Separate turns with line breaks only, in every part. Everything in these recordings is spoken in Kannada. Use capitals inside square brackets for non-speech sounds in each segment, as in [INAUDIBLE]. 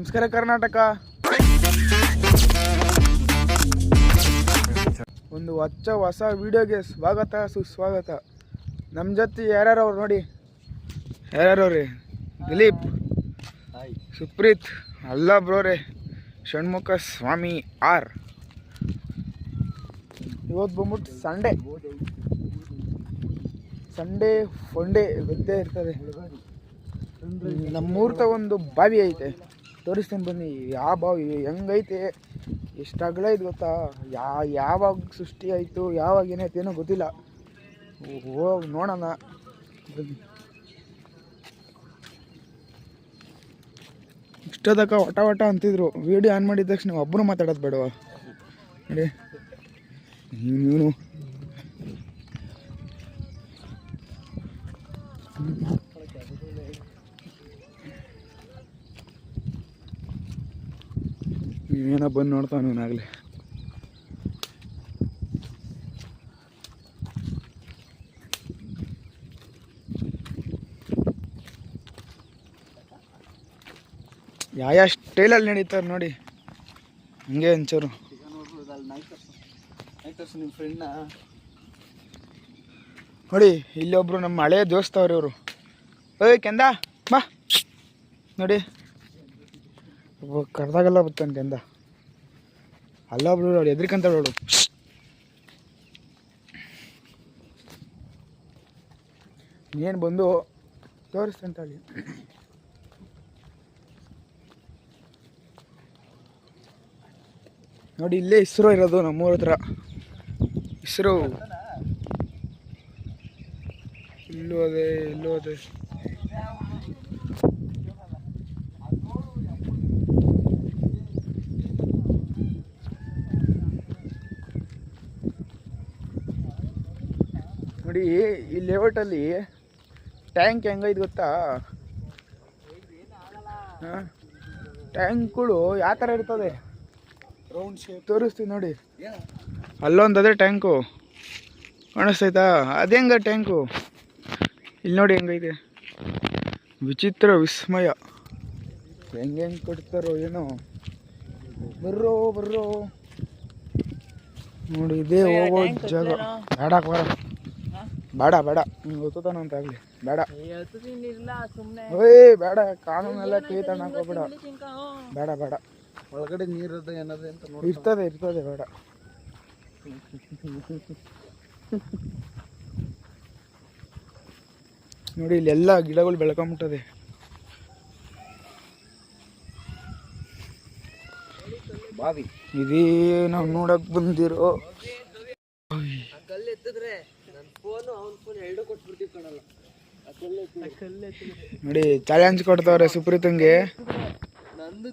ನಮಸ್ಕಾರ ಕರ್ನಾಟಕ. ಒಂದು ಹೊಚ್ಚ ಹೊಸ ವಿಡಿಯೋಗೆ ಸ್ವಾಗತ ಸುಸ್ವಾಗತ. ನಮ್ಮ ಜೊತೆ ಯಾರ್ಯಾರು ಅವ್ರು ನೋಡಿ? ಯಾರ್ಯಾರು ಅವ್ರಿ? ದಿಲೀಪ್ ಸುಪ್ರೀತ್ ಅಲ್ಲ ಬ್ರೋರೆ ಷಣ್ಮುಖ ಸ್ವಾಮಿ ಆರ್. ಇವತ್ತು ಬಂದ್ಬಿಟ್ಟು ಸಂಡೇ. ಸಂಡೇ ಫಂಡೇ ಗೊತ್ತೇ ಇರ್ತದೆ. ನಮ್ಮೂರ್ತ ಒಂದು ಬಾವಿ ಐತೆ. ತೋರಿಸ್ತೀನಿ ಬನ್ನಿ, ಯಾವ ಭಾವ ಹೆಂಗೈತೆ, ಎಷ್ಟು ಐತೆ ಗೊತ್ತಾ? ಯಾ, ಯಾವಾಗ ಸೃಷ್ಟಿ ಆಯಿತು, ಯಾವಾಗ ಏನಾಯ್ತು ಏನೋ ಗೊತ್ತಿಲ್ಲ. ಹೋಗಿ ನೋಡೋಣ. ಬನ್ನಿ ಇಷ್ಟೋದಕ್ಕ ವಟ ವಟ ಅಂತಿದ್ರು. ವಿಡಿಯೋ ಆನ್ ಮಾಡಿದ ತಕ್ಷಣ ಒಬ್ಬರು ಮಾತಾಡೋದು ಬೇಡವ? ನೋಡಿ. ಇವನು ಬಂದು ನೋಡ್ತಾವ ನೀನಾಗಲಿ ಯಾವ ಸ್ಟೈಲಲ್ಲಿ ನಡೀತಾರೆ ನೋಡಿ. ಹಂಗೆ
ಫ್ರೆಂಡ್ನ
ನೋಡಿ ಇಲ್ಲೊಬ್ರು ನಮ್ಮ ಹಳೆಯ ದೋಸ್ತವ್ರಿ ಇವರು. ಓಯ್ ಕೆಂದ, ಬಾ. ನೋಡಿ. ಒಬ್ಬ ಬತ್ತಾನೆ ಬರ್ತಾನೆ ಅಲ್ಲ ಬಿಡು ನೋಡಿ, ಎದ್ರಿಕಂತ ನೋಡು ಏನು ಬಂದು ತೋರಿಸ್ತಂತ ಹೇಳಿ ನೋಡಿ, ಇಲ್ಲೇ ಇಸ್ರೋ ಇರೋದು ನಮ್ಮೂರ ಹತ್ರ. ಇಸ್ರೋ. ಇಲ್ಲೋದೆ ಅದೇ ಇಲ್ಲೂ ಅದೇ ನೋಡಿ ಈ ಲೇಔಟಲ್ಲಿ ಟ್ಯಾಂಕ್ ಹೆಂಗೈತೆ ಗೊತ್ತಾ? ಟ್ಯಾಂಕ್ಗಳು ಯಾವ ಥರ ಇರ್ತದೆ?
ರೌಂಡ್ ಶೇಪ್
ತೋರಿಸ್ತೀನಿ ನೋಡಿ. ಅಲ್ಲೊಂದು ಅದೇ ಟ್ಯಾಂಕು ಕಾಣಿಸ್ತೈತಾ ಅದೆಂಗ ಟ್ಯಾಂಕು ಇಲ್ಲಿ ನೋಡಿ ಹೆಂಗೈತೆ. ವಿಚಿತ್ರ ವಿಸ್ಮಯ. ಹೆಂಗೆ ಹೆಂಗೆ ಕೊಡ್ತಾರೋ ಏನೋ. ಬರ್ರೋ ಬರ್ರೋ. ನೋಡಿ ಇದೇ ಹೋಗೋ ಜಾಗ. ಬೇಡ ಬರ ಬೇಡ ಬೇಡ. ನಿಂಗೆ ಗೊತ್ತಾನ ಅಂತ ಆಗಲಿ. ಬೇಡ. ಓಯ್ ಬೇಡ. ಕಾನೂನೆಲ್ಲ ಕೈ ತಣ್ಣಕ್ಕೆ ಹೋಗ್ಬೇಡ ಬೇಡ ಬೇಡ.
ಒಳಗಡೆ ನೀರದ ಏನದೆ ಅಂತ ನೋಡಿ
ಇರ್ತದೆ ಇರ್ತದೆ ಬೇಡ. ನೋಡಿ ಇಲ್ಲಿ ಎಲ್ಲ ಗಿಡಗಳು ಬೆಳ್ಕೊಂಬಿಟ್ಟದೆ.
ಬಾವಿ.
ಇದೇ ನಾವು ನೋಡಕ್ ಬಂದಿರೋ
ಕಲ್ಲು ಎತ್ತಿದ್ರೆ ನನ್ನ ಫೋನು ಅವ್ನ ಫೋನ್ ಎರಡು ಕೊಟ್ಬಿಡ್ತೀವಿ ಕಣಲ್ಲ
ನೋಡಿ ಚಾಲೆಂಜ್ ಕೊಡ್ತಾವ್ರೆ ಸುಪ್ರೀತ್
ಹಂಗೆ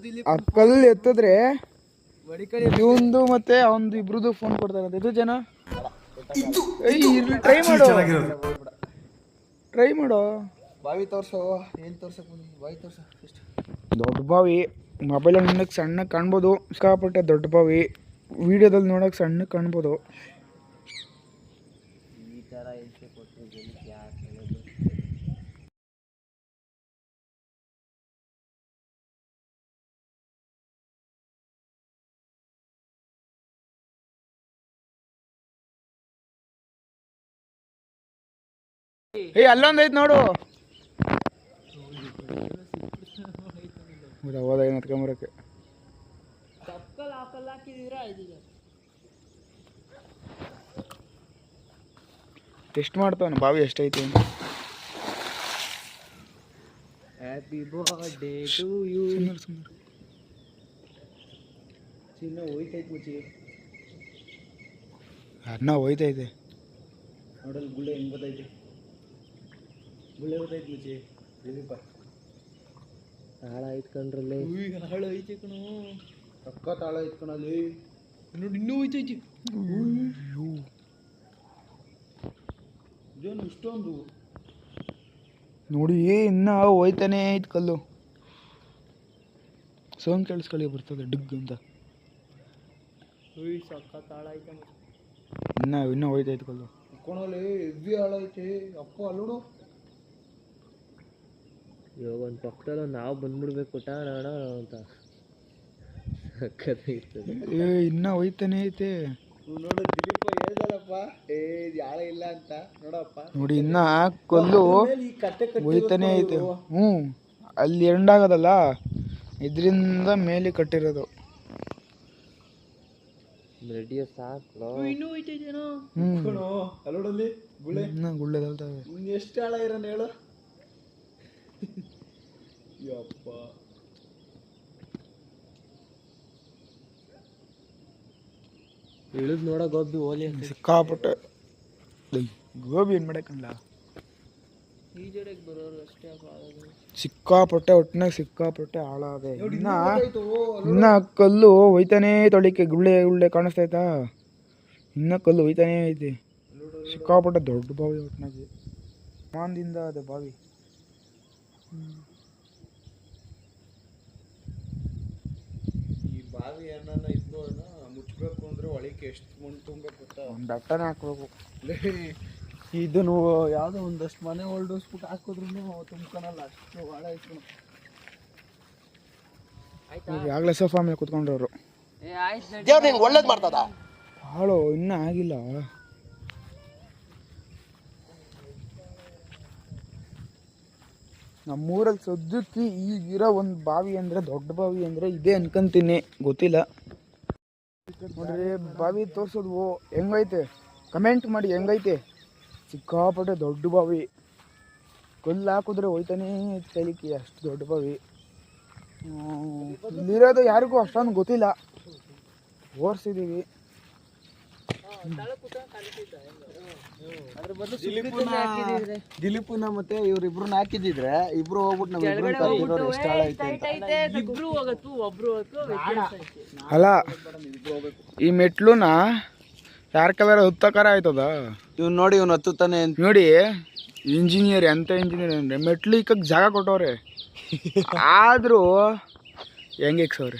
ದಿಲೀಪ್
ಆ ಕಲ್ಲು ಎತ್ತಿದ್ರೆ ಇವಂದು ಮತ್ತೆ ಅವಂದು ಇಬ್ರದ್ದು ಫೋನ್ ಕೊಡ್ತಾರಂತೆ ಇದು ಜನ? ಟ್ರೈ ಮಾಡೋ. ಟ್ರೈ ಮಾಡೋ.
ಬಾವಿ ತೋರ್ಸೋ ಏನ್ ತೋರ್ಸಕ್ ಬಾವಿ ತೋರ್ಸ
ದೊಡ್ಡ ಬಾವಿ. ಮೊಬೈಲ್ ನೋಡೋಕೆ ಸಣ್ಣ ಕಾಣ್ಬೋದು. ಸಿಕ್ಕಾಪಟ್ಟೆ ದೊಡ್ಡ ಬಾವಿ. ವಿಡಿಯೋದಲ್ಲಿ ನೋಡಕ್ಕೆ ಸಣ್ಣ ಕಾಣ್ಬೋದು
ಈ ತರ ಎಂಟ್ರಿ ಕೊಟ್ಟರೆ ಯಾಕೆ ಹೇಳೋದು
ಏಯ್ ಅಲ್ಲೊಂದ್ ಐತೆ ನೋಡು ಹೌದಾ ಏನು ಟೆಸ್ಟ್ ಮಾಡ್ತಾವನು ಬಾವಿ ಎಷ್ಟೈತಿ ಅಂತ.
ಹ್ಯಾಪಿ ಬರ್ಡೇ ಟು ಯು
ಸುಮ್ಮನೆ ಸುಮ್ಮನೆ
ಚಿನ್ನ ಹೋಯ್ತೈತ್ ಮುಚ್ಚಿ.
ಅನ್ನ ಹೋಯ್ತೈತೆ.
ನೋಡಲ್ ಗುಳ್ಳೆ ಹೆಂಗ್ ಬರ್ತೈತೆ. ಬರ್ತೈತೆ ಮುಚ್ಚಿ ದಿಲೀಪ ಹಾಳ ಇಟ್ಕೊಂಡ್ರಲ್ಲೇ ಹಾಳ ಐತಿ ಕಣೋ. ರೊಕ್ಕ ತಾಳ ಕಣಲ್ಲಿ ನೋಡಿ ಇನ್ನೂ ಐತೈತಿ ಇದೇನು ಇಷ್ಟೊಂದು.
ನೋಡಿ ಇನ್ನ ಹೋಯ್ತಾನೆ ಐತೆ ಕಲ್ಲು. ಸೌಂಡ್ ಕೇಳಿಸ್ಕೊಳ್ಳಿ ಬರ್ತದೆ ಡಿಗ್ ಅಂತ.
ಸಖತ್ ಸಕ್ಕ ತಾಳ ಐತೆ
ಇನ್ನ ಇನ್ನೂ ಹೋಯ್ತೈತೆ ಕಲ್ಲು.
ಕೊಣಲ್ಲಿ ಹೆವಿ ಹಾಳ ಐತಿ. ಅಪ್ಪ ಅಲ್ಲೋಡು. ಇವಾಗ ಒಂದು ಪಕ್ಕದಲ್ಲ ನಾವು ಬಂದ್ಬಿಡ್ಬೇಕು ಟಾಣ ಅಂತ. ಸಕ್ಕತ್ತಾಗಿರ್ತದೆ
ಏ ಇನ್ನ ಹೋಯ್ತಾನೆ ಐತೆ.
ನೋಡು ದಿಲೀಪ ಹೇಳ್ದಲ್ಲಪ್ಪ ಏ ಯಾಳ ಇಲ್ಲ ಅಂತ. ನೋಡಪ್ಪ.
ನೋಡಿ ಇನ್ನ ಕಲ್ಲು
ಈ ಕಟ್ಟೆ
ಹೋಯ್ತಾನೆ ಐತೆ. ಹ್ಞೂ ಅಲ್ಲಿ ಎಂಡಾಗದಲ್ಲ ಇದರಿಂದ ಮೇಲೆ ಕಟ್ಟಿರೋದು.
ರೆಡಿಯೋ ಸಾಕು. ಇನ್ನೂ ಹೋಯ್ತಿದ್ದೇನೋ
ಹ್ಞೂ.
ಅಲ್ಲೋಡಲ್ಲಿ ಗುಳೆ.
ಇನ್ನ ಗುಳ್ಳೆದಲ್ತವೆ
ಎಷ್ಟು ಆಳ ಇರೋಣ ಹೇಳು? [LAUGHS] ಯಪ್ಪ
ಇಳಿದ್ ನೋಡ ಗೋಬಿ ಓಲಿ ಅಂತ.
ಸಿಕ್ಕಾಪಟ್ಟೆ. ಗೋಬಿ ಏನ್ ಮಾಡಕ್ಕಲ್ಲ
ಬರೋರು ಅಷ್ಟೇ ಆಗೋದು.
ಸಿಕ್ಕಾಪಟ್ಟೆ ಒಟ್ಟಿನಾಗ ಸಿಕ್ಕಾಪಟ್ಟೆ ಹಾಳಾದೆ. ಇನ್ನ ಇನ್ನ ಕಲ್ಲು ಹೋಯ್ತಾನೇ ತೊಳಿಕೆ ಗುಳ್ಳೆ ಗುಳ್ಳೆ ಕಾಣಿಸ್ತೈತಾ ಇನ್ನ ಕಲ್ಲು ಹೋಯ್ತಾನೆ ಐತಿ. ಸಿಕ್ಕಾಪಟ್ಟೆ ದೊಡ್ಡ ಬಾವಿ ಒಟ್ಟಿನಾಗಿ ಮಾಂದಿಂದ ಅದೇ ಬಾವಿ.
ಈ ಬಾವಿ ಅನ್ನ ಇದ್ದು ಮುಚ್ಚಬೇಕು ಅಂದ್ರೆ ಒಳಗೆ ಎಷ್ಟು ಮಣ್ಣು ತುಂಬಬೇಕು ಗೊತ್ತಾ?
ಒಂದು ಬೆಟ್ಟನೇ ಹಾಕ್ಬೇಕು.
ಇದು ನೀವು ಯಾವುದೋ ಒಂದಷ್ಟು ಮನೆ ಹೊಲ್ಡಿಸ್ಬಿಟ್ಟು ಹಾಕಿದ್ರು ತುಂಬ್ಕೊಳಲ್ಲ ಅಷ್ಟು ಭಾಳ ಇತ್ತು
ಆಗಲೇ ಸೋಫಾ ಮೇಲೆ ಕುತ್ಕೊಂಡ್ರವ್ರು
ಏ ಮಾಡ್ತದ?
ಹಾಳು ಇನ್ನೂ ಆಗಿಲ್ಲ. ನಮ್ಮೂರಲ್ಲಿ ಸದ್ಯಕ್ಕೆ ಈಗಿರೋ ಒಂದು ಬಾವಿ ಅಂದರೆ, ದೊಡ್ಡ ಬಾವಿ ಅಂದರೆ ಇದೇ ಅನ್ಕೊಂತೀನಿ. ಗೊತ್ತಿಲ್ಲ. ನೋಡ್ರಿ, ಬಾವಿ ತೋರ್ಸೋದು ಹೆಂಗೈತೆ? ಕಮೆಂಟ್ ಮಾಡಿ, ಹೆಂಗೈತೆ? ಸಿಕ್ಕಾಪಟ್ಟೆ ದೊಡ್ಡ ಬಾವಿ. ಕಲ್ಲು ಹಾಕಿದ್ರೆ ಹೋಯ್ತಾನೇ ತಲಿಕೆ ಅಷ್ಟು ದೊಡ್ಡ ಬಾವಿ. ಇಲ್ಲಿರೋದು ಯಾರಿಗೂ ಅಷ್ಟೊಂದು ಗೊತ್ತಿಲ್ಲ. ಓಡಿಸಿದ್ದೀವಿ
ದಿಲೀಪನ ದಿಲೀಪನ ಮತ್ತೆ ಇವ್ರಿಬ್ರನ್ನ ಹಾಕಿದಿದ್ರೆ ಇಬ್ರು ಹೋಗ್ಬಿಟ್ಟು ಎಷ್ಟು ಐತೆ
ಇಬ್ರು ಹೋಗತ್ತು ಒಬ್ರು ಹೋಗತ್ತು
ಅಲ್ಲ ಈ ಮೆಟ್ಲುನ ಯಾರ ಕಲರ್ ಹತ್ತಕರ ಆಯ್ತದ
ಇವ್ನು ನೋಡಿ ಇವ್ನು ಹತ್ತುತ್ತಾನೆ ಅಂತ.
ನೋಡಿ ಇಂಜಿನಿಯರ್ ಎಂತ ಇಂಜಿನಿಯರ್ ಅಂದ್ರೆ ಮೆಟ್ಲು ಇಕ್ಕಕ್ಕೆ ಜಾಗ ಕೊಟ್ಟವ್ರೆ. ಆದರೂ ಹೆಂಗೆ ಸವ್ರೆ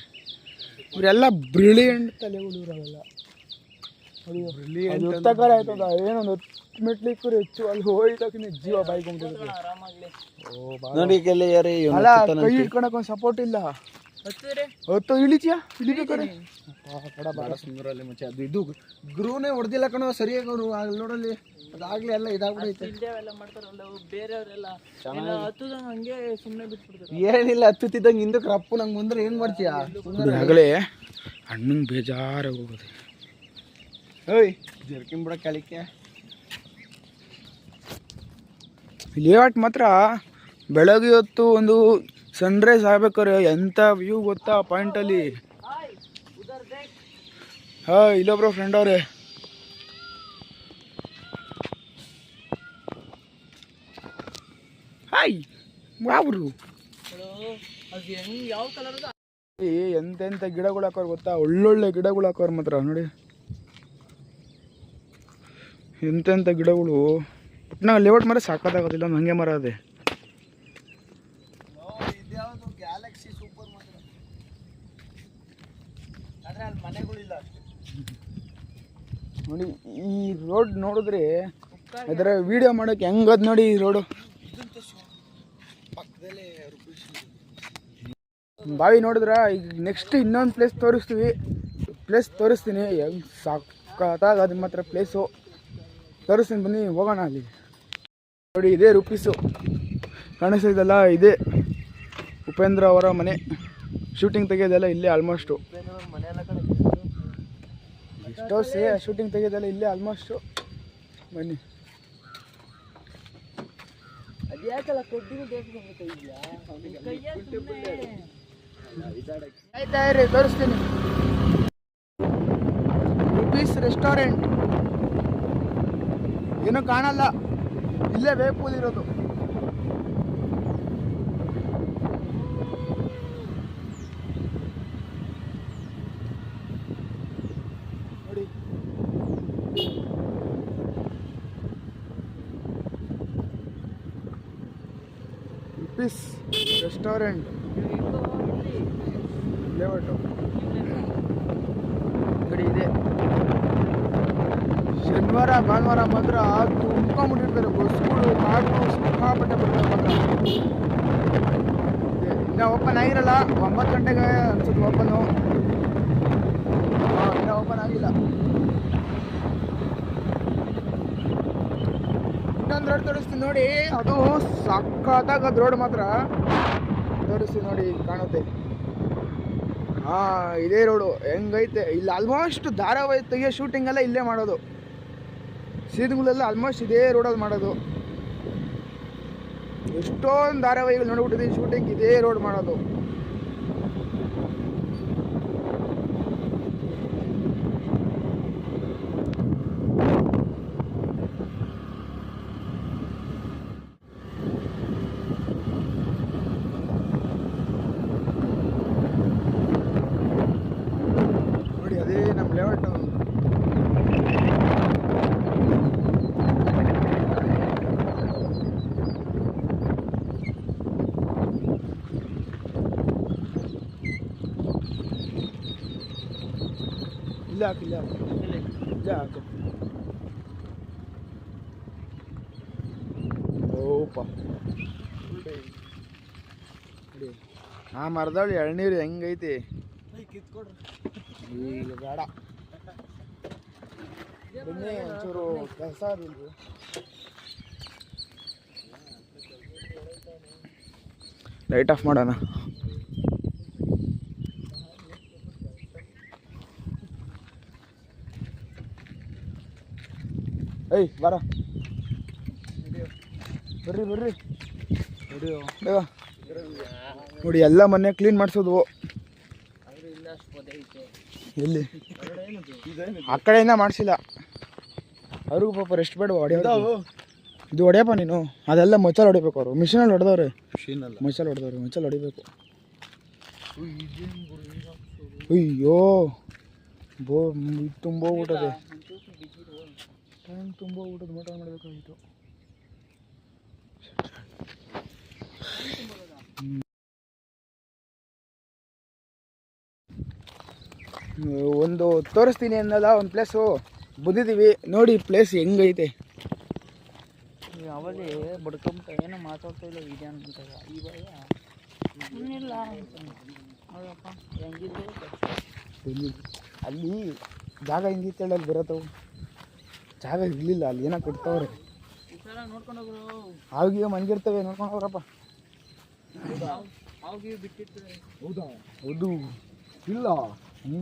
ಇವರೆಲ್ಲ ಬ್ರಿಲಿಯಂಟ್ ತಲೆಗಳು ಇವರೆಲ್ಲ ಹತ್ತಕರ ಆಯ್ತದ ಏನೊಂದು ಹತ್ತು ಮೆಟ್ಲು ಇಕ್ಕರು ಹೆಚ್ಚು. ಅಲ್ಲಿ ಹೋಯ್ತಕಿನ ಜೀವ ಬಾಯ್
ನೋಡಿ ಗೆಳೆಯರೇ ಯಾರೇ
ಅಲ್ಲ ಕೈ ಹಿಡ್ಕೊಳಕ್ ಒಂದು ಸಪೋರ್ಟ್ ಇಲ್ಲ. ಹೊತ್ತು ಇಳಿತೀಯಾ? ಇಳಿಬೇಕಾರೆ
ಬಹಳ ಸುಂದರ ಅಲ್ಲಿ ಮಚ್ಚ ಅದು ಇದು ಗ್ರೂನೇ ಹೊಡೆದಿಲ್ಲ ಕಣೋ ಸರಿಯಾಗಿ ಅವರು ಅಲ್ಲಿ ನೋಡಲ್ಲಿ ಅದಾಗ್ಲೇ ಎಲ್ಲ ಇದಾಗ್ಬಿಡೈತೆ.
ಎಲ್ಲ ಮಾಡ್ತಾರಲ್ಲ ಬೇರೆಯವರೆಲ್ಲ. ಹತ್ತದ ಹಂಗೆ ಸುಮ್ಮನೆ ಬಿಟ್ಬಿಡ್ತಾರೆ.
ಏನಿಲ್ಲ ಹತ್ತುತ್ತಿದ್ದಂಗೆ ಹಿಂದಕ್ಕೆ ರಪ್ಪು ನಂಗೆ ಮುಂದ್ರೆ ಏನು ಮಾಡ್ತೀಯಾ?
ಆಗಲೇ ಹಣ್ಣಂಗೆ ಬೇಜಾರಾಗಿ ಹೋಗೋದು.
ಓಯ್ ಜರ್ಕಿನ್ ಬಿಡ ಕಲಿಕೆ.
ಲೇಔಟ್ ಮಾತ್ರ ಬೆಳಗ್ಗೆ ಹೊತ್ತು ಒಂದು ಸನ್ರೈಸ್ ಆಗ್ಬೇಕಾದ್ರೆ ಎಂಥ ವ್ಯೂ ಗೊತ್ತಾ ಪಾಯಿಂಟಲ್ಲಿ ಹಾ ಇಲ್ಲೊಬ್ರು ಫ್ರೆಂಡ್ ಅವರೇ. ಹಾಯ್ ಯಾವ್ರು? ಎಂತೆಂಥ ಗಿಡಗಳು ಹಾಕೋರು ಗೊತ್ತಾ? ಒಳ್ಳೊಳ್ಳೆ ಗಿಡಗಳು ಹಾಕೋರು ಮಾತ್ರ ನೋಡಿ. ಎಂತೆಂಥ ಗಿಡಗಳು? ಒಟ್ನಾಗ ಲೇಔಟ್ ಮರ ಸಾಕಾಗೋದಿಲ್ಲ ಒಂದು ಹಂಗೆ ಮರ ಅದೇ ನೋಡಿ, ಈ ರೋಡ್ ನೋಡಿದ್ರೆ ಅದರ ವಿಡಿಯೋ ಮಾಡೋಕೆ ಹೆಂಗದ್ ನೋಡಿ ಈ ರೋಡು ಬಾವಿ ನೋಡಿದ್ರ, ಈಗ ನೆಕ್ಸ್ಟ್ ಇನ್ನೊಂದು ಪ್ಲೇಸ್ ತೋರಿಸ್ತೀವಿ. ಪ್ಲೇಸ್ ತೋರಿಸ್ತೀನಿ, ಹೆಂಗ್ ಸಾಕಾದಾಗ ಅದು ಮಾತ್ರ ಪ್ಲೇಸು ತೋರಿಸ್ತೀನಿ ಬನ್ನಿ, ಹೋಗೋಣ ಅಲ್ಲಿ. ನೋಡಿ, ಇದೇ ರುಪೀಸು. ಕಾಣಿಸ್ತಿದ್ದಲ್ಲ ಇದೇ. ಉಪೇಂದ್ರ ಅವರ ಮನೆ. ಶೂಟಿಂಗ್ ತೆಗೆಯೋದೆಲ್ಲ ಇಲ್ಲೇ ಆಲ್ಮೋಸ್ಟು ಎಷ್ಟೋ ಸೇ ಶೂಟಿಂಗ್ ತೆಗೆಯೋದೆಲ್ಲ ಇಲ್ಲೇ ಆಲ್ಮೋಸ್ಟು ಬನ್ನಿ. ಆಯ್ತಾ ರೀ, ತೋರಿಸ್ತೀನಿ. ರುಪೀಸ್ ರೆಸ್ಟೋರೆಂಟ್ ಏನು ಕಾಣಲ್ಲ. ಇಲ್ಲೇ ವೇಪೂಲ್ ಇರೋದು. ನೋಡಿ. ರೆಸ್ಟೋರೆಂಟ್ ಲೇಔಟು ಕಡೆ ಇದೆ ಶನಿವಾರ ಭಾನುವಾರ ಮಾತ್ರ ತುಂಬ್ಕೊಂಡ್ಬಿಟ್ಟಿರ್ತಾರೆ ಬಸ್ಗಳು ಕಾಡು ಸಿಕ್ಕಾಪಟ್ಟೆ ಬರ್ತಾರೆ ಮಾತ್ರ. ಇನ್ನೂ ಓಪನ್ ಆಗಿರಲ್ಲ. ಒಂಬತ್ತು ಗಂಟೆಗೆ ಅನ್ಸುತ್ತೆ ಓಪನು. ಇನ್ನೂ ಓಪನ್ ಆಗಿಲ್ಲ. ಇನ್ನೊಂದು ರೋಡ್ ತೋರಿಸ್ತೀನಿ ನೋಡಿ. ಅದು ಸಕ್ಕತ್ತಾಗದು ರೋಡ್ ಮಾತ್ರ ತೋರಿಸ್ತೀನಿ ನೋಡಿ, ಕಾಣುತ್ತೆ. ಹಾ, ಇದೇ ರೋಡು. ಹೆಂಗೈತೆ? ಇಲ್ಲಿ ಆಲ್ಮೋಸ್ಟ್ ಧಾರಾವಾಹಿ ತೆಗಿಯೋ ಶೂಟಿಂಗ್ ಎಲ್ಲ ಇಲ್ಲೇ ಮಾಡೋದು. ಸೀನ್ಗಳೆಲ್ಲ ಆಲ್ಮೋಸ್ಟ್ ಇದೇ ರೋಡಲ್ಲಿ ಮಾಡೋದು. ಎಷ್ಟೊಂದು ಧಾರಾವಾಹಿಗಳು ನೋಡ್ಬಿಟ್ಟಿದ್ದೀನಿ ಶೂಟಿಂಗ್ ಇದೇ ರೋಡ್ ಮಾಡೋದು ನೋಡಿ ಅದೇ ನಮ್ಮ ಲೇಔಟ್ ಇಲ್ಲ ಹಾಕು ಇಲ್ಲ ಹಾಕು. ಇಲ್ಲ ಹಾಕು. ಓಪ. ಆ ಎಳ್ನೀರು ಹೆಂಗೈತಿ? ಈಗ ಬೇಡ. ಬನ್ನಿ ಒಂಚೂರು ಕೆಲಸ ಅದಿಲ್ರಿ ಲೈಟ್ ಆಫ್ ಮಾಡೋಣ. ಏಯ್ ಬರ. ಬರ್ರಿ ಬರ್ರಿ. ಬೇಗ ನೋಡಿ ಎಲ್ಲ ಮನೆ ಕ್ಲೀನ್ ಮಾಡಿಸೋದು. ಎಲ್ಲಿ? ಆ ಕಡೆಯಿಂದ ಮಾಡಿಸಿಲ್ಲ. ಅವ್ರಿಗೂ ಪಾಪ ರೆಸ್ಟ್ ಬೇಡ ಹೊಡೆಯೋದು? ಇದು ಹೊಡೆಯಪ್ಪ ನೀನು? ಅದೆಲ್ಲ ಮೊಚಲ್ ಹೊಡಿಬೇಕು ಅವರು. ಮಿಷಿನಲ್ಲಿ ಹೊಡೆದವ್ರೆ. ಮೊಚಲ್ ಹೊಡೆದವ್ರೆ ಮೊಚಲ್ ಹೊಡಿಬೇಕು. ಅಯ್ಯೋ. ಬೋ ಇದು ತುಂಬ ಹೋಗ್ಬಿಟ್ಟದೆ ಟೈಮ್ ತುಂಬ ಊಟದ ಮಟ ಮಾಡಬೇಕಾಗಿತ್ತು? ಒಂದು ತೋರಿಸ್ತೀನಿ ಅನ್ನೋದ? ಒಂದು ಪ್ಲೇಸು ಬಂದಿದ್ದೀವಿ. ನೋಡಿ ಪ್ಲೇಸ್ ಹೆಂಗೈತೆ?
ಅವಲ್ಲಿ ಬಡ್ಕೊಂತ ಏನೋ ಮಾತಾಡ್ತಾ ಇಲ್ಲ ಇದೆ ಅಂತ ಇವಾಗ ಹೆಂಗಿದ್ರು
ಬಂದಿದ್ವಿ ಅಲ್ಲಿ ಜಾಗ ಹೆಂಗಿತ್ತು ಹೇಳಿ ಅಲ್ಲಿ ಬರತ್ತವು ಜಾಗ ಇರಲಿಲ್ಲ ಅಲ್ಲಿ ಏನೋ ಕೊಡ್ತಾವ್ರೆ.
ಹಾವಿಗೆ ಸಲ ನೋಡ್ಕೊಂಡು
ಆವಾಗ ಹೋಗ್ರಪ್ಪ. ಹೌದಾ? ಹೌದು. ಇಲ್ಲ? ಹ್ಞೂ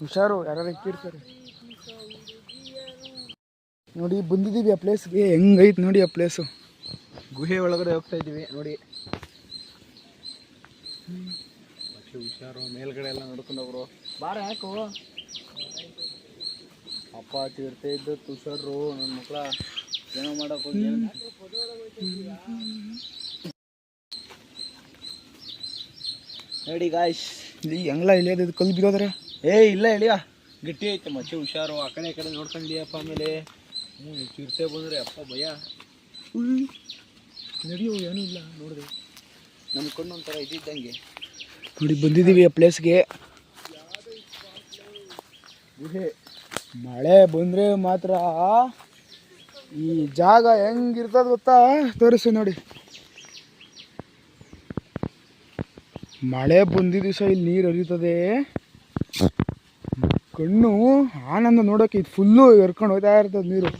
ಹುಷಾರು ಯಾರು ಇಟ್ಟಿರ್ತಾರೆ. ನೋಡಿ ಬಂದಿದ್ದೀವಿ ಆ ಪ್ಲೇಸ್ಗೆ ಹೆಂಗೈತೆ ನೋಡಿ ಆ ಪ್ಲೇಸು
ಗುಹೆ ಒಳಗಡೆ ಹೋಗ್ತಾ ಇದೀವಿ ನೋಡಿ. ಮತ್ತೆ ಹುಷಾರು ಮೇಲ್ಗಡೆ ಎಲ್ಲ ನೋಡ್ಕೊಂಡು ಹೋಗ್ರು
ಬಾರ ಯಾಕೋ
ಅಪ್ಪ ತೀರ್ಥ ಇದ್ದು ತುಷಾರು ನನ್ನ ಮಕ್ಕಳ ಏನೋ ಮಾಡಕ್ಕೆ ಹೋಗಿ. ನೋಡಿ ಗಾಯ್ಸ್
ಇಲ್ಲಿ ಹೆಂಗ್ಲ ಇಳಿಯೋದು ಇದು ಕಲ್ಲು ಬಿದ್ದೋದ್ರೆ?
ಏ ಇಲ್ಲ ಇಳಿಯ ಗಟ್ಟಿ ಐತೆ ಮಚ್ಚೆ ಹುಷಾರು. ಆ ಕಡೆ ಈ ಕಡೆ ನೋಡ್ಕೊಂಡಿಯಪ್ಪ ಆಮೇಲೆ. ಹ್ಞೂ ಚಿರತೆ ಬಂದ್ರೆ ಅಪ್ಪ ಭಯ.
ನಡೆಯೋ ಏನೂ ಇಲ್ಲ ನೋಡಿದೆ.
ನಮ್ಮ ಕಣ್ಣು ಒಂಥರ ಇದ್ದಿದ್ದಂಗೆ.
ನೋಡಿ, ಬಂದಿದ್ದೀವಿ ಆ ಪ್ಲೇಸ್ಗೆ ಮಳೆ ಬಂದರೆ ಮಾತ್ರ ಈ ಜಾಗ ಹೆಂಗಿರ್ತದ ಗೊತ್ತಾ? ತೋರಿಸಿ ನೋಡಿ. ಮಳೆ ಬಂದಿದ್ದ ದಿವಸ ಇಲ್ಲಿ ನೀರು ಹರಿತದೆ. ಕಣ್ಣು ಆನಂದ ನೋಡೋಕೆ ಇದು ಫುಲ್ಲು ಎರ್ಕೊಂಡು ಹೋಗ್ತಾ ಇರ್ತದೆ ನೀರು.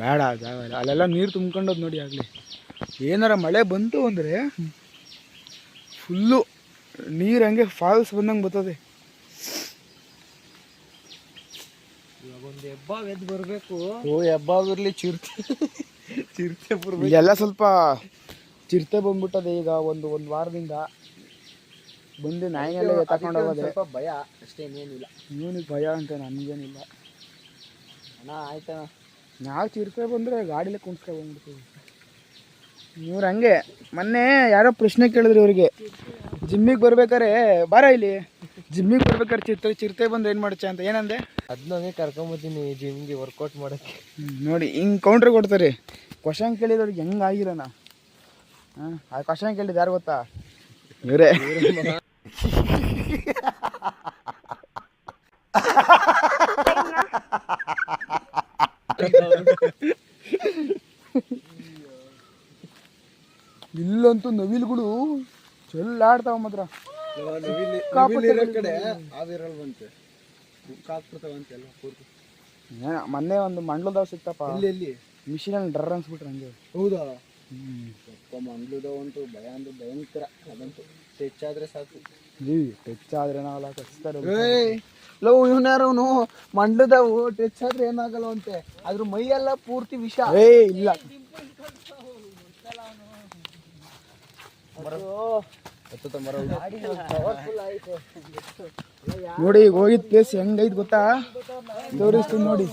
ಬೇಡ ಜಾಗ ಅಲ್ಲೆಲ್ಲ ನೀರು ತುಂಬ್ಕೊಂಡೋದು ನೋಡಿ ಆಗಲಿ. ಏನಾರ ಮಳೆ ಬಂತು ಅಂದರೆ ಫುಲ್ಲು ನೀರು ಹಂಗೆ ಫಾಲ್ಸ್ ಬಂದಂಗೆ ಬರ್ತದೆ.
ಹೆಬ್ಬ ಬರಬೇಕು.
ಓ ಹಬ್ಬಾಗಿರ್ಲಿ ಚಿರತೆ. ಚಿರತೆ ಬರ್ಬೇಕು.
ಎಲ್ಲ ಸ್ವಲ್ಪ ಚಿರತೆ ಬಂದ್ಬಿಟ್ಟದೆ ಈಗ ಒಂದು ಒಂದು ವಾರದಿಂದ. ಬಂದು ನಾಯಿನೆಲ್ಲ ತಗೊಂಡು ಹೋಗೋದು.
ಸ್ವಲ್ಪ ಭಯ. ಅಷ್ಟೇ ಏನಿಲ್ಲ
ಇವನಿಗೆ ಭಯ ಅಂತ ನನಗೇನಿಲ್ಲ.
ಅಣ್ಣ ಆಯ್ತಣ್ಣ.
ನಾವು ಚಿರತೆ ಬಂದರೆ ಗಾಡಿಲೇ ಕುಣಿಸ್ಕೊಂಡು ಬಂದ್ಬಿಡ್ತೀವಿ. ಇವ್ರು ಹಂಗೆ. ಮೊನ್ನೆ ಯಾರೋ ಪ್ರಶ್ನೆ ಕೇಳಿದ್ರು ಇವ್ರಿಗೆ. ಜಿಮ್ಮಿಗೆ ಬರ್ಬೇಕಾರೆ ಬಾರ ಇಲ್ಲಿ. ಜಿಮ್ಮಿಗೆ ಬರ್ಬೇಕಾರೆ ಚಿತ್ರ ಚಿರತೆ ಬಂದು ಏನು ಮಾಡ್ಚೆ ಅಂತ. ಏನಂದೆ?
ಅದನ್ನೇ ಕರ್ಕೊಂಬತ್ತೀನಿ ಜಿಮ್ಗೆ ವರ್ಕೌಟ್ ಮಾಡೋಕ್ಕೆ.
ನೋಡಿ ಹಿಂಗೆ ಕೌಂಟ್ರ್ ಕೊಡ್ತಾರೆ. ಕ್ವಶನ್ ಕೇಳಿದವ್ರಿಗೆ ಹೆಂಗೆ ಆಗಿರೋಣ? ಹಾಂ ಆ ಕ್ವಶನ್ ಕೇಳಿದ್ದು ಯಾರು ಗೊತ್ತಾ? ಇವರೇ. [LAUGHS] ಇಲ್ಲಂತೂ ನವಿಲುಗಳು ಚೆಲ್ಲಾಡ್ತಾವ ಮಾತ್ರ. ಮೊನ್ನೆ ಒಂದು ಮಂಡ್ಲದಾವ್ ಸಿಕ್ತಪ್ಪ.
ಅಲ್ಲಿ ಇಲ್ಲಿ
ಮಿಷಿನಲ್ಲಿ ಡ್ರರ್ ಅನ್ಸ್ಬಿಟ್ರೆ ಹಂಗೆ.
ಹೌದಾ? ಅಪ್ಪ ಮಂಡ್ಲದವಂತೂ ಭಯ ಅಂದ್ರೆ ಭಯಂಕರ. ಅದಂತೂ ಹೆಚ್ಚಾದ್ರೆ ಸಾಕು.
ಟಚ್ ಆದ್ರೆ ನಾವಲ್ಲ ಕಚ್ತಾರೆ.
ಲವ್ ಇವನ್ಯಾರವನು ಮಂಡ್ಲದವು ಟಚ್ ಆದ್ರೆ ಏನಾಗಲ್ಲ ಅಂತೆ ಮೈ ಮೈಯೆಲ್ಲ ಪೂರ್ತಿ ವಿಷ.
ಏ ಇಲ್ಲ. ನೋಡಿ, ಈಗ ಹೋಗಿದ್ ಪ್ಲೇಸ್ ಹೆಂಗೈತ್ ಗೊತ್ತಾ? ತೋರಿಸ್ತೀನಿ ನೋಡಿ.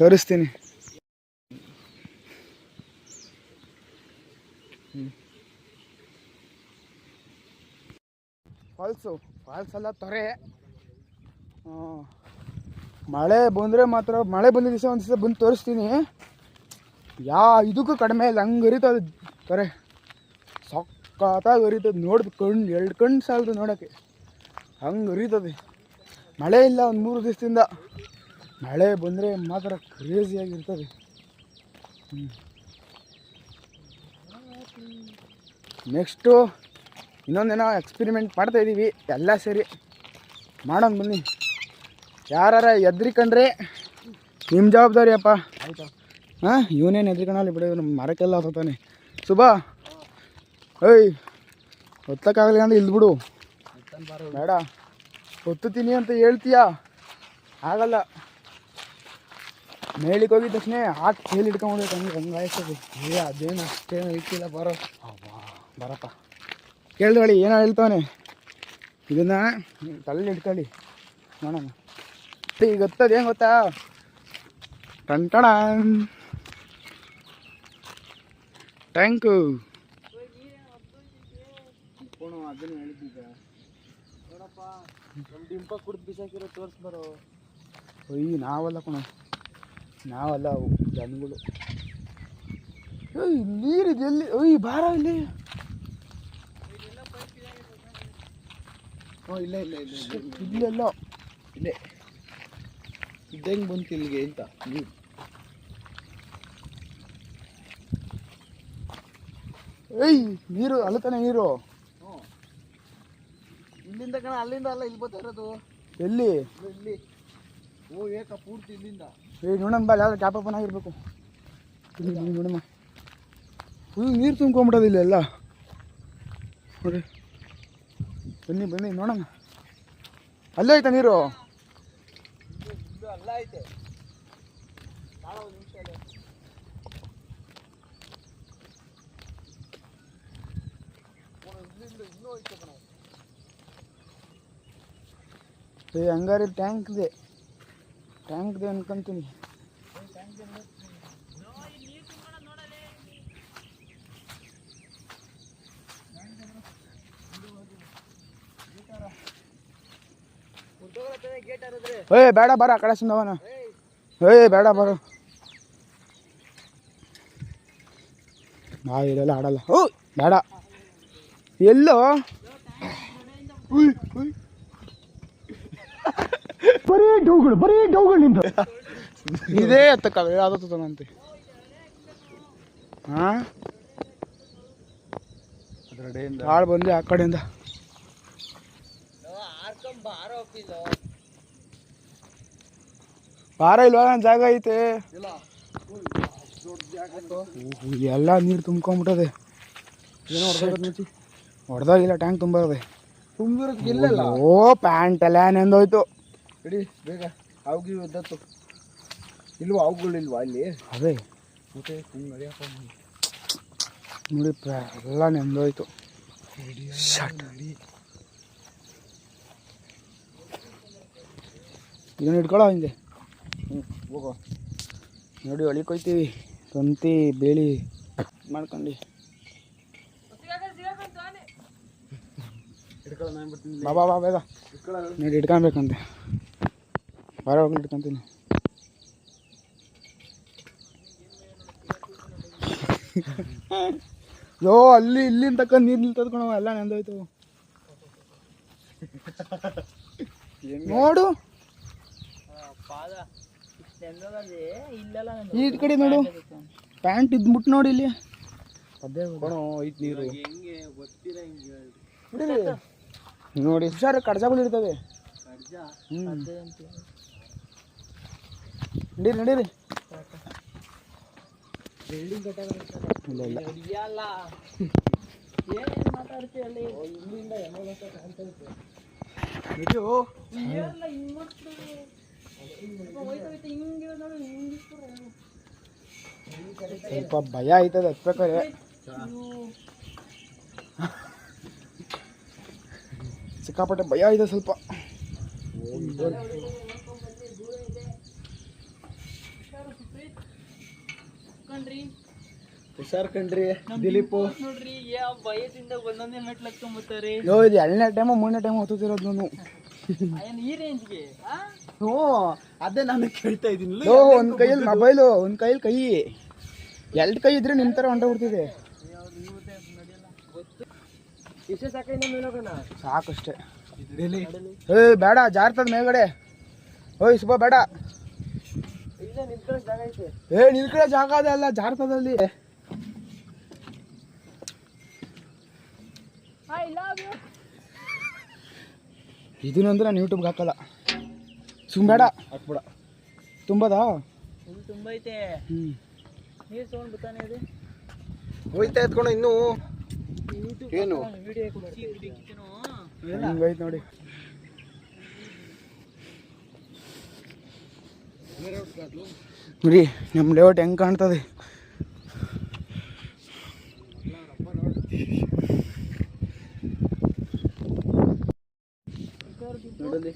ತೋರಿಸ್ತೀನಿ. ಫಾಲ್ಸು ಫಾಲ್ಸ್ ಎಲ್ಲ ತೊರೆ. ಮಳೆ ಬಂದರೆ ಮಾತ್ರ, ಮಳೆ ಬಂದ ದಿವಸ ಒಂದು ದಿವಸ ಬಂದು ತೋರಿಸ್ತೀನಿ. ಯಾ, ಇದಕ್ಕೂ ಕಡಿಮೆ ಇಲ್ಲ, ಹಂಗೆ ಹರಿತದೆ ತೊರೆ. ಸಕ್ಕತ್ತಾಗಿ ಹರಿತದೆ ನೋಡ್ದು ಕಣ್ಣು ಎರಡು ಕಣ್ಣು ಸಾಲದು ನೋಡೋಕ್ಕೆ. ಹಂಗೆ ಹರಿತದೆ. ಮಳೆ ಇಲ್ಲ ಒಂದು ಮೂರು ದಿವಸದಿಂದ. ಮಳೆ ಬಂದರೆ ಮಾತ್ರ ಕ್ರೇಜಿಯಾಗಿರ್ತದೆ ನೆಕ್ಸ್ಟು ಇನ್ನೊಂದೇನೋ ಎಕ್ಸ್ಪಿರಿಮೆಂಟ್ ಮಾಡ್ತಾ ಇದ್ದೀವಿ ಎಲ್ಲ ಸೇರಿ. ಮಾಡೋಣ ಬನ್ನಿ. ಯಾರು ಎದ್ರಿಕಂಡ್ರೆ ನಿಮ್ಮ ಜವಾಬ್ದಾರಿಯಪ್ಪ ಆಯಿತಾ ಆಯ್ತಾ? ಹಾಂ ಇವನೇನು ಎದ್ರಿಕಣಲ್ಲಿ ಬಿಡೋದು ನಮ್ಮ ಮರಕ್ಕೆಲ್ಲ ಹತ್ತಾನೆ ಸುಬಾ ಏಯ್ ಹೊತ್ತಕ್ಕಾಗಲಿ ಅಂದ್ರೆ ಇಲ್ದು ಬಿಡು. ಬೇಡ. ಹೊತ್ತುತ್ತೀನಿ ಅಂತ ಹೇಳ್ತೀಯಾ? ಆಗಲ್ಲ. ಮೇಳಿಗೆ ಹೋಗಿದ ತಕ್ಷಣ ಹಾಕಿ ಕೈಲಿ ಇಟ್ಕೊಂಡ್ಬಿಡ್ಬೇಕು ಹಂಗೆ ಹಂಗಾಯ್ತದೆ ಏ, ಅದೇನು ಅಷ್ಟೇನು ಐತಿಲ್ಲ ಬರೋ. ಬರಪ್ಪ. ಕೇಳ್ದಳಿ ಏನೋ ಹೇಳ್ತಾನೆ ಇದನ್ನ ತಲೆ ಇಟ್ಕೊಳ್ಳಿ ನೋಡೋಣ. ಈಗ ಗೊತ್ತದ ಏನು ಗೊತ್ತಾ? ಟಂಟಣ ಟ್ಯಾಂಕು
ಅದನ್ನ ಹೇಳಿದ್ದೀಗ ನೋಡಪ್ಪ ನಮ್ಮ ಡಿಂಪ ಕುಡ್ದು ಬಿಸಾಕಿರೋ ತೋರ್ಸ್ ಬರೋ.
ಅಯ್ಯ ನಾವಲ್ಲ ಕಣ. ನಾವಲ್ಲ ಅವು ಜನಗಳು. ಏಯ್ ನೀರಿದೆ ಎಲ್ಲಿ? ಅಯ್ಯ ಬಾರ ಇಲ್ಲಿ.
ಹ್ಞೂ ಇಲ್ಲ ಇಲ್ಲ ಇಲ್ಲ ಇಲ್ಲ, ಇಲ್ಲ.
ಇಲ್ಲೆಲ್ಲ.
ಇಲ್ಲೇ. ಇದ್ದಂಗೆ ಬಂತು ಇಲ್ಲಿಗೆ ಅಂತ? ನೀರು
ಏಯ್ ನೀರು ಅಲ್ಲತಾನೆ ನೀರು.
ಕಣ ಅಲ್ಲಿಂದ ಅಲ್ಲ ಇಲ್ಲಿ ಬರ್ತಾ ಇರೋದು
ಎಲ್ಲಿ?
ಇಲ್ಲಿ. ಓ ಏಕ ಪೂರ್ತಿ ಇಲ್ಲಿಂದ.
ಏ ನೋಡಮ್ಮ ಬಾ ಯಾವ್ದು ಟ್ಯಾಪ್ ಓಪನ್ ಆಗಿರ್ಬೇಕು. ಇಲ್ಲಿ ಇಲ್ಲಿ ನೋಡಮ್ಮ. ಫುಲ್ ನೀರು ತುಂಬ್ಕೊಂಬಿಡೋದು ಇಲ್ಲೆಲ್ಲ ನೋಡಿ. ಬನ್ನಿ ಬನ್ನಿ ನೋಡಮ್ಮ. ಅಲ್ಲೇ ಐತೆ ನೀರು?
ಅಲ್ಲ ಐತೆ ತಾಳ ಒಂದು ನಿಮಿಷ ಅಲ್ಲೇ ಓ, ಇಲ್ಲಿಂದ ಇನ್ನೂ ಐತೆ ಕಣ
ಏ, ಹಂಗಾರೆ ಟ್ಯಾಂಕ್ದೆ ಟ್ಯಾಂಕ್ದೆ ಅನ್ಕೊಂತೀನಿ. ಏಯ್ ಬೇಡ, ಬರ, ಆ ಕಡೆ ಸುಂದವನ ಏಯ್ ಬೇಡ, ಬರ. ನಾ ಇಲ್ಲೆಲ್ಲ ಆಡಲ್ಲ. ಓ, ಬೇಡ. ಎಲ್ಲೋ? ಬರೀ ಡೌಗಳು ಬರೀ ಡೌಗಳು ನಿಂದು ಇದೇ ಎತ್ತಕ್ಕಾಗ ಯಾವ್ದು ತಂದಂತೆ ಹಾ ಆಳು ಬಂದು ಆ ಕಡೆಯಿಂದ.
ಭಾರ ಬಾರ ಹೋಗಿಲ್ಲ
ಬಾರ ಇಲ್ವಾ? ನನ್ನ ಜಾಗ ಐತೆ? ಎಲ್ಲ ನೀರು ತುಂಬ್ಕೊಂಬಿಟ್ಟದೆ. ಏನೋ ಹೊಡೆದಾಗ ಮುಚ್ಚಿ ಹೊಡೆದಾಗಿಲ್ಲ ಟ್ಯಾಂಕ್ ತುಂಬದೆ
ತುಂಬಿರೋದು ಇಲ್ಲ
ಓ ಪ್ಯಾಂಟ್ ಎಲ್ಲ ನೆಂದೋಯ್ತು.
ಹೋಯ್ತು ಬೇಗ. ಅವ್ಗಿ ಒದ್ದತ್ತು ಇಲ್ವಾ ಅವುಗಳಿಲ್ವಾ ಇಲ್ಲಿ
ಅದೇ.
ಮತ್ತೆ ನಡಿಯಪ್ಪ
ನೋಡಿ ಪ್ರ- ಎಲ್ಲ ನೆಂದೋಯ್ತು ಶಟ್ ಇದನ್ನ ಇಟ್ಕೊಳ್ಳೋ ಹಿಂಗೆ.
ಹ್ಞೂ ಹೋಗೋ.
ನೋಡಿ ಒಳಿಕ್ ಹೋಯ್ತೀವಿ ತಂತಿ ಬೇಳಿ ಮಾಡ್ಕೊಂಡು.
ಬಾಬಾ
ಬಾ ಬಾ ಬೇಗ. ನೋಡಿ ಇಟ್ಕೊಬೇಕಂತೆ ಬರೋ ಹೋಗ್ಲಿ ಇಟ್ಕೊಂತೀನಿ ಯೋ ಅಲ್ಲಿ ಇಲ್ಲಿ ತಕ್ಕ ನೀರು ನಿಲ್ತದ್ಕೊಳವ ಎಲ್ಲ ನೆಂದೋಯ್ತು ನೋಡು
ಪಾದ ಇಷ್ಟೆಲ್ಲದಲ್ಲಿ ಇಲ್ಲೆಲ್ಲ
ಈ ಕಡೆ ನೋಡು ಪ್ಯಾಂಟ್ ಇದ್ಬಿಟ್ಟು ನೋಡಿ ಇಲ್ಲಿ
ಕಣೋ ಐತ್ ನೀರು
ನೋಡಿ ಹುಷಾರು ಕಡ್ಜಗಳು ಇರ್ತವೆ ನಡೀರಿ ನಡೀರಿ. ಸ್ವಲ್ಪ ಭಯ ಆಯ್ತದ ಹತ್ಬೇಕಾರೆ ಸಿಕ್ಕಾಪಟ್ಟೆ ಭಯ ಆಯ್ತದೆ ಸ್ವಲ್ಪ.
ಕಣ್ರಿ
ಹುಷಾರ್ ಕಣ್ರಿ ದಿಲೀಪ್.
ನೋಡ್ರಿ ಯಾವ ಭಯದಿಂದ ಒಂದೊಂದೇ ಮೆಟ್ಲು ಹತ್ಕೊಂಡ್ಬರ್ತಾರೆ
ಯೋ ಇದು ಎರಡನೇ ಟೈಮು ಮೂರನೇ ಟೈಮ್ ಹತ್ತುತ್ತಿರೋದು ನಾನು.
ಏನ್ ಈ ರೇಂಜ್ಗೆ
ಹ್ಞೂ ಅದೇ ನಾನು ಕೇಳ್ತಾ ಇದ್ದೀನಿ.
ಯೋ ಒಂದ್ ಕೈಯಲ್ಲಿ ಮೊಬೈಲು ಒಂದ್ ಕೈಯಲ್ಲಿ ಕೈ. ಎರಡು ಕೈ ಇದ್ರೆ ನಿಮ್ ತರ ಹೊಂಡ
ಇಷ್ಟೇ ಸಾಕಿಂದ ಮೇಲೋಗೋಣ
ಸಾಕಷ್ಟೇ. ಏ ಬೇಡ ಜಾರ್ತದ ಮೇಲ್ಗಡೆ. ಓಯ್ ಸುಬ್ಬ ಬೇಡ
ಇಲ್ಲ ನಿಂತ್ಕೊಳ್ಳೋ ಜಾಗ ಐತೆ
ಏ ನಿಲ್ಕಡೆ ಜಾಗ ಅದೇ ಅಲ್ಲ ಜಾರ್ತದಲ್ಲಿ.
ಐ ಲವ್ ಯು
ಇದನ್ನಂದ್ರೆ ನಾನು ಯೂಟ್ಯೂಬ್ಗೆ ಹಾಕಲ್ಲ. ಸುಮ್ ಬೇಡ.
ಹಾಕ್ಬಿಡ.
ತುಂಬದಾ?
ನೀರು ತಗೊಂಡು ಬರ್ತಾನೆ ಅದು
ಹೋಯ್ತಾ ಎತ್ಕೊಂಡು ಇನ್ನೂ. ಏನು?
ನೋಡಿ. ನೋಡಿ ನಮ್ಮ ಲೇಔಟ್ ಹೆಂಗೆ ಕಾಣ್ತದೆ?
ಇದಾನೆ.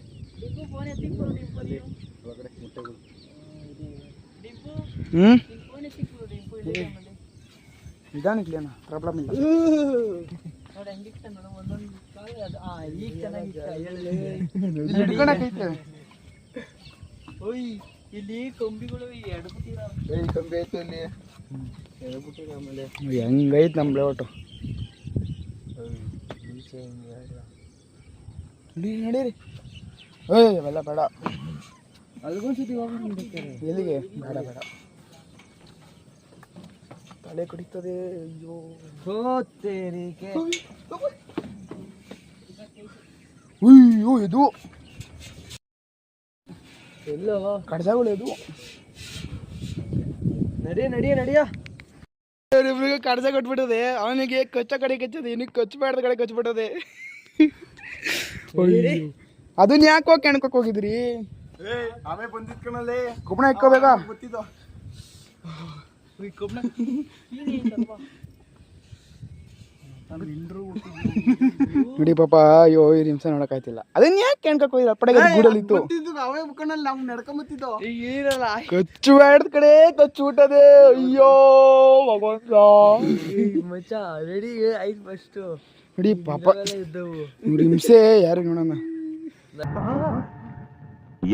ನಿಧಾನಕ್ಲೇನ ಪ್ರಾಬ್ಲಮ್ ಇಲ್ಲ.
ನೋಡಿ ಇಲ್ಲಿ ಕಂಬಿಗಳು ಎಡ್ಬಿಟ್ಟಿರ
ಏಯ್ ಕಂಬಿ ಐತೆ ಇಲ್ಲಿ ಹೇಳ್ಬಿಟ್ಟಿದೆ ಆಮೇಲೆ.
ಹೆಂಗೈತೆ ನಮ್ಮ ಲೇಔಟು ಇಲ್ಲಿ ನಡೀರಿ. ಏಯ್ ಅವೆಲ್ಲ ಬೇಡ.
ಅಲ್ಗೊಂದ್ಸತಿ ಹೋಗಿ
ಎಲ್ಲಿಗೆ? ಬೇಡ ಬೇಡ. ತಲೆ ಕಡಿತದೆ ಅಯ್ಯೋ.
ಸೋತೇರಿಕೆ
ಅಯ್ಯೋ ಇದು.
ಎಲ್ಲೋ
ಕಡ್ಜಗಳು ಇದು.
ನಡಿಯ ನಡಿಯ ನಡಿಯ.
ಇವರಿಬ್ರಿಗೆ ಕಡ್ಜ ಕಟ್ಬಿಟ್ಟದೆ. ಅವನಿಗೆ ಕಚ್ಚ ಕಡೆ ಕಚ್ಚದೆ ಇನ್ನಿಗೆ ಕಚ್ಚಬೇಡ್ದ ಕಡೆ ಕಚ್ಬಿಟ್ಟದೆ. ಅದನ್ನ ಯಾಕೆ ಹೋಗಿ ಕೆಣ್ಕೋಕ್ ಹೋಗಿದ್ರಿ?
ಅವೇ ಬಂದಿತ್ತು ಕಣಲ್ಲಿ.
ಕುಪ್ಪಣ ಇಕ್ಕೋಬೇಕಾ
ಗೊತ್ತಿದ್ದು [LAUGHS]
ನೋಡಿ ಪಾಪ ಅಯ್ಯೋ ಈ ನಿಮಿಷ ನೋಡಕ್ಕಾಯ್ತಿಲ್ಲ. ಅದನ್ನ ಯಾಕೆ ಕೆಣ್ಕೋಕ್ ಹೋಗಿದ್ರ ಪಡೆಗೆ ಗೂಡಲ್ಲಿ
ಇತ್ತು. ಅವೇ ಮುಖಂಡಲ್ಲಿ ನಾವು ನಡ್ಕೊಂಬತ್ತಿದ್ದೋ.
ಏನಲ್ಲ.
ಕಚ್ಚು ಬೇಡದ ಕಡೆ ಕಚ್ಚು ಬಿಟ್ಟದೆ ಅಯ್ಯೋ ಭಗವಂತ
ಮಚ್ಚ ರೆಡಿ ಐದು ಫಸ್ಟ್
ನೋಡಿ ಪಾಪ.
ಇದ್ದವು.
ನಿಮಿಷ ಹಿಂಸೆ ಯಾರು ನೋಡೋಣ?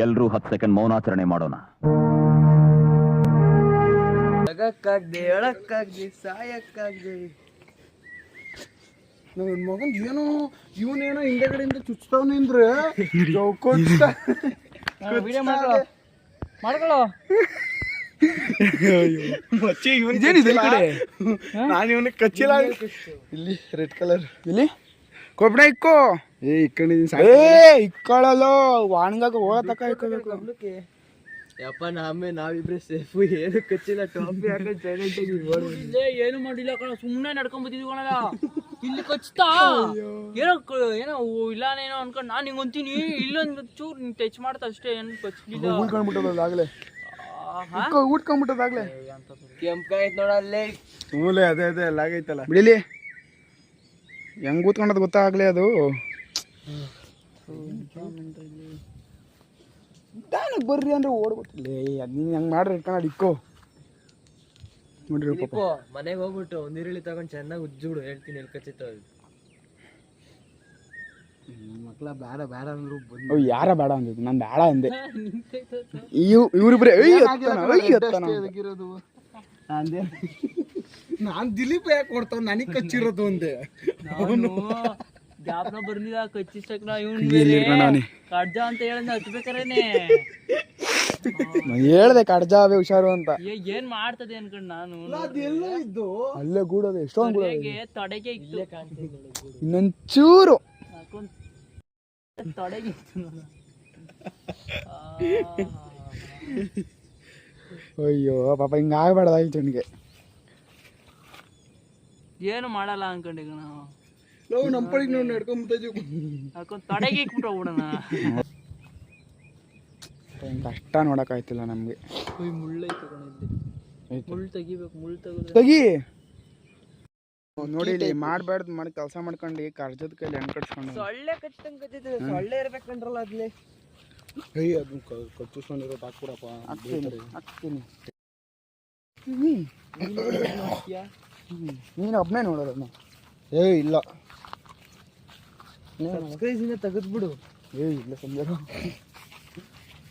ಎಲ್ರೂ ಹತ್ತು ಸೆಕೆಂಡ್ ಮೌನಾಚರಣೆ ಮಾಡೋಣ.
ಜಗಕ್ಕಾಗ್ದೆ ಹೇಳಕ್ಕಾಗ್ದೆ ಸಾಯಕ್ಕಾಗ್ದೆ
ನನ್ನ ಮಗನ್ ಏನೋ ಇವನೇನೋ ಹಿಂದೆಗಡೆಯಿಂದ ಚೌಕೋಚ್ತ
ವಿಡಿಯೋ ಮಾಡ್ಕೊಳ್ಳೋ?
ನಾನು ಇವನಿಗೆ ಕಚ್ಚಿಲ್ಲ ಇಲ್ಲಿ ರೆಡ್ ಕಲರ್.
ಇಲ್ಲಿ? ಕೊಬ್ಬಡ ಇಕ್ಕೋ.
ಏ ಇಕ್ಕೊಂಡಿದ್ದೀನಿ
ಏ ಇಕ್ಕೊಳ್ಳಲ್ಲ ವಾಣ್ಗಾಗ ಹೋಗತಕ್ಕ ಇಕ್ಕೋಬೇಕು.
ಯಪ್ಪ ನಾಮೆ ನಾವಿಬ್ರೆ ಸೇಫು ಏನು ಕಚ್ಚಿಲ್ಲ ಟಾಪಿ ಹಾಕೊಂಡು ಸೈಲೆಂಟ್ ಆಗಿ
ಇಲ್ಲೇ ಏನು ಮಾಡಿಲ್ಲ ಕಣ ಸುಮ್ಮನೆ ನಡ್ಕೊಂಡ್ ಬಂದಿದ್ವಿ ಕಣಲ್ಲ ಇಲ್ಲಿ ಕಚ್ತಾ? ಏನೋ ಏನೋ ಓ, ಇಲ್ಲಾನೇನೋ ಅನ್ಕೊಂಡು ನಾನು ಹಿಂಗ್ ಅಂತೀನಿ ಇಲ್ಲೊಂದು ಚೂರು ನೀನ್ ಟಚ್ ಮಾಡ್ತಾ ಅಷ್ಟೇ ಏನು ಕಚ್ಚಿಲ್ಲ
ಉಳ್ಕೊಂಡ್ಬಿಟ್ಟದ ಆಗ್ಲೇ.
ಆಹಾ.
ಇಕ್ಕೋ ಊಟ್ಕೊಂಡ್ಬಿಟ್ಟದಾಗ್ಲೇ
ಅಲ್ಲೇ. ನೋಡಲ್ಲೇ ಮೂಲೆ ಅದೇ ಅದೇ ಎಲ್ಲ ಆಗೈತಲ್ಲ
ಬಿಡಿಲಿ ಹೆಂಗ್ ಕೂತ್ಕೊಂಡದ್ ಗೊತ್ತಾಗ್ಲೇ ಅದು. ನಿಧಾನಕ್ ಬರ್ರಿ ಅಂದ್ರೆ ಓಡ್ಬಿಟ್ಟಿಲ್ಲ ಅದ್ ನೀನ್ ಹಂಗ್ ಮಾಡ್ರಿ ಇಟ್ಕೊಂಡ್ ಇಕ್ಕೋ ನೋಡ್ರಿ ಪಾಪ.
ಮನೆಗೆ ಹೋಗ್ಬಿಟ್ಟು ನೀರುಳ್ಳಿ ತಗೊಂಡ್ ಚೆನ್ನಾಗಿ ಉಜ್ಜುಬಿಡು. ಹೇಳ್ತೀನಿ ಖಚಿತ ಕಚ್ಚಿತ್ತ ಮಕ್ಳ ಬೇಡ ಬೇಡ ಅಂದ್ರು ಬಂದು
ಯಾರ ಬೇಡ ಅಂದಿದ್ದು? ನಾನು ಬೇಡ ಅಂದೆ. [LAUGHS] ಇವ್ ಇವ್ರಿಬ್ರೆ ಅಂತ.
ನಾನ್ ದಿಲೀಪ್ ಯಾಕೆ ಕೊಡ್ತಾವ ನನಗ್ ಕಚ್ಚಿರೋದು ಅಂದೆ.
ನಾನು ಜ್ಞಾಪನ ಬರ್ಲಿಲ್ಲ ಕಚ್ಚಿಸಕ್ ನಾ ಇವ್ನ್ ಬೇರೆ ಕಡ್ಜ ಅಂತ ಹೇಳಿದ್ ಹಚ್ಬೇಕಾರೇನೆ.
ನಾನು ಹೇಳ್ದೆ ಅವೇ ಹುಷಾರು ಅಂತ.
ಏ ಏನ್ ಮಾಡ್ತದೆ ಅನ್ಕೊಂಡ್ ನಾನು.
ಅದೆಲ್ಲ ಇದ್ದು.
ಅಲ್ಲೇ ಗೂಡದೆ ಎಷ್ಟೊಂದು ಗೂಡೋದು
ತೊಡೆಗೆ ತೊಡೆಗೆ ಇತ್ತು.
ಇನ್ನೊಂಚೂರು.
ಹಾಕೊಂಡ್ ತೊಡೆಗೆ ಇತ್ತು ನೋಡು. ಆ.
ಅಯ್ಯೋ ಪಾಪ ಹಿಂಗೆ ಆಗ್ಬಾರ್ದಾಗಿತ್ತು ನನಗೆ.
ಏನು ಮಾಡಲ್ಲ ಅನ್ಕೊಂಡೆ ನಾವು
ನಾವು ನಮ್ಮ ಪಡಿಗೆ
ಹಿಂಗೆ ಕಷ್ಟ ನೋಡೋಕ್ಕಾಯ್ತಿಲ್ಲ ನಮಗೆ. ತೆಗಿ. ನೋಡಿ ಇಲ್ಲಿ ಮಾಡ್ಬಾರ್ದು ಮಾಡಿ ಕೆಲಸ ಮಾಡ್ಕೊಂಡು ಕರ್ಜದ ಕೈಲಿ ಹೆಣ್ ಕಟ್ಸ್ಕೊಂಡು.
ಸೊಳ್ಳೆ ಕಚ್ಚಿದೆ ಸೊಳ್ಳೆ ಇರ್ಬೇಕಂದ್ರಲ್ಲ ಅದ್ಲಿ
ಏಯ್ ಅದನ್ನ ಕಚ್ಚಿಸ್ಕೊಂಡಿರೋ ಹಾಕ್ಬಿಡಪ್ಪ.
ಹಾಕ್ತೀನಿ ಹಾಕ್ತೀನಿ. ಹ್ಮ್. ಹ್ಮ್. ನೀನು ಒಬ್ಬನೇ ನೋಡೋದನ್ನ
ಏ ಇಲ್ಲ.
ಸಬ್ಸ್ಕ್ರೈಸಿಂದ ತೆಗೆದ್ಬಿಡು
ಏ ಇಲ್ಲ ಸಂಜಾರ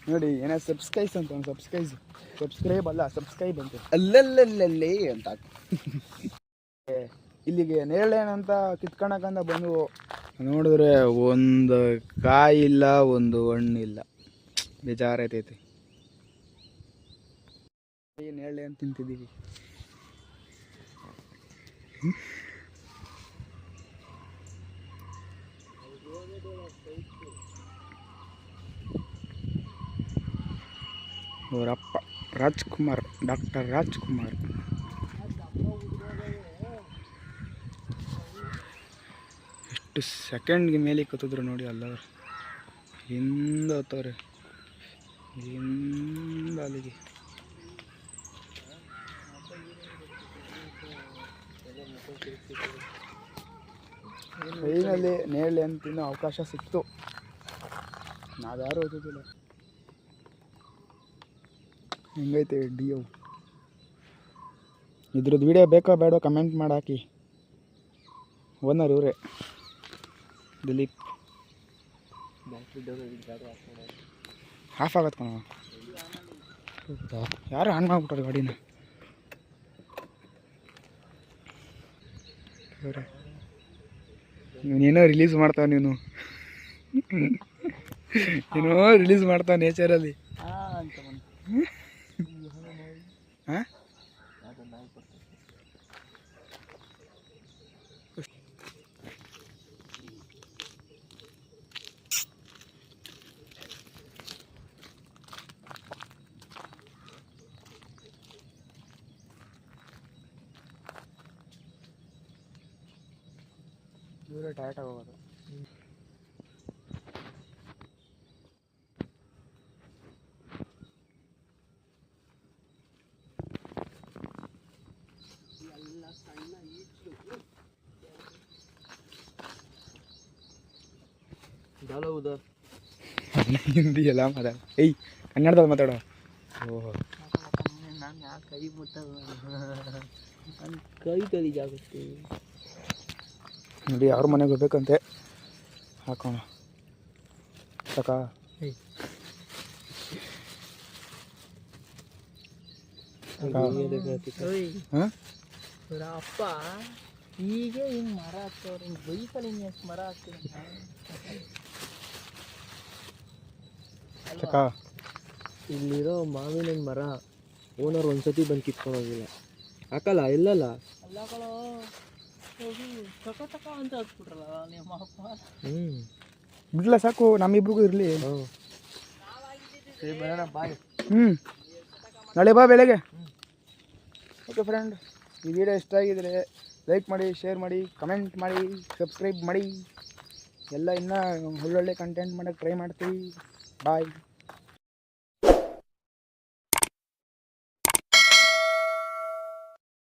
ನೋಡಿ ಏನೋ ಸಬ್ಸ್ಕ್ರೈಸ್ ಅಂತ ಒಂದು ಸಬ್ಸ್ಕ್ರೈಸ್ ಸಬ್ಸ್ಕ್ರೈಬ್ ಅಲ್ಲ ಸಬ್ಸ್ಕ್ರೈಬ್ ಅಂತ.
ಅಲ್ಲಲ್ಲಲ್ಲೇ ಅಂತ.
ಇಲ್ಲಿಗೆ ನೇರಳೆನಂತ ಕಿತ್ಕೊಳಕಂತ ಬಂದು ನೋಡಿದ್ರೆ ಒಂದು ಕಾಯಿ ಇಲ್ಲ ಒಂದು ಹಣ್ಣು ಇಲ್ಲ ಬೇಜಾರೈತೈತಿ ನೇರಳೆ ಅಂತ ತಿಂತಿದ್ದೀವಿ. ಅವರಪ್ಪ ರಾಜ್ಕುಮಾರ್, ಡಾಕ್ಟರ್ ರಾಜ್ಕುಮಾರ್. ಎಷ್ಟು ಸೆಕೆಂಡ್ಗೆ ಮೇಲೆ ಕೂತಿದ್ರು ನೋಡಿ ಅಲ್ಲವ್ರು. ಹಿಂದ ಹೋಗ್ತವ್ರೆ. ಹಿಂದ ಅಲ್ಲಿಗೆ. ಟ್ರೈನಲ್ಲಿ ನೇರಳೆ ಅಂತ ಅವಕಾಶ ಸಿಕ್ತು. ನಾವ್ಯಾರು ಓದೋದಿಲ್ಲ ಹೆಂಗೈತೆ ಡಿಯೋ? ಇದ್ರದ್ದು ವಿಡಿಯೋ ಬೇಕೋ ಬೇಡೋ ಕಮೆಂಟ್ ಮಾಡಿ ಹಾಕಿ ಓನರ್ ಇವರೇ. ದಿಲೀಪ್. ಹಾಫ್ ಆಗತ್ತೆ ಕಣ. ಯಾರು ಆನ್ ಮಾಡ್ಬಿಟ್ಟಾರೆ ಗಾಡಿನ. ನೀನೇನೋ ರಿಲೀಸ್ ಮಾಡ್ತಾವ ನೀನು. ನೀನು ರಿಲೀಸ್ ಮಾಡ್ತಾವ ನೇಚರಲ್ಲಿ
ಆ ಅಂತ ಬಂತು.
ಹಾಂ ದೂರ ಟೈಟ್ ಆಗೋದು
ಡಾಲ ಉದಾರ್
ಹಿಂದಿ ಎಲ್ಲ ಮಾತಾಡ. ಏಯ್ ಕನ್ನಡದಲ್ಲಿ ಮಾತಾಡೋ. ಓಹೋ.
ನಾನು ಯಾಕೆ ಕೈ ಮುಟ್ಟದ ನನ್ನ ಕೈ ಗಲೀಜಾಗುತ್ತೆ
ನೋಡಿ ಅವ್ರ ಮನೆಗೆ ಹೋಗ್ಬೇಕಂತೆ? ಹಾಕೋಣ. ಸಾಕ
ಓಯ್
ಹಾಂ?
ಇವ್ರ ಅಪ್ಪ ಹೀಗೆ ಹಿಂಗ್ ಮರ ಹಾಕ್ತವ್ರೆ? ಹಿಂಗ್ ಬೈಕಲ್ಲಿ ಹಿಂಗೆ ಎಷ್ಟು ಮರ ಹಾಕ್ತೀರ?
ಇಲ್ಲಿರೋ ಮಾವಿನ ಮರ ಓನರ್ ಒಂದ್ಸತಿ ಬಂದು ಕಿತ್ಕೊಂಡು ಹೋಗಿಲ್ಲ. ಹಾಕಲ್ಲ ಇಲ್ಲಲ್ಲ
ಅಲ್ಲ
ಹ್ಮ್.
ಬಿಡ್ಲ ಸಾಕು ನಮ್ಮಿಬ್ರಿಗೂ ಇರಲಿ.
ಸರಿ ಬರೋಣ ಬಾಯ್.
ಹ್ಞೂ ನಾಳೆ ಬಾ ಬೆಳಗ್ಗೆ. ಓಕೆ ಫ್ರೆಂಡ್ ಈ ವಿಡಿಯೋ ಇಷ್ಟ ಆಗಿದ್ರೆ ಲೈಕ್ ಮಾಡಿ ಶೇರ್ ಮಾಡಿ ಕಮೆಂಟ್ ಮಾಡಿ ಸಬ್ಸ್ಕ್ರೈಬ್ ಮಾಡಿ. ಎಲ್ಲ ಇನ್ನೂ ಒಳ್ಳೊಳ್ಳೆ ಕಂಟೆಂಟ್ ಮಾಡೋಕ್ಕೆ ಟ್ರೈ ಮಾಡ್ತೀವಿ. ಬಾಯ್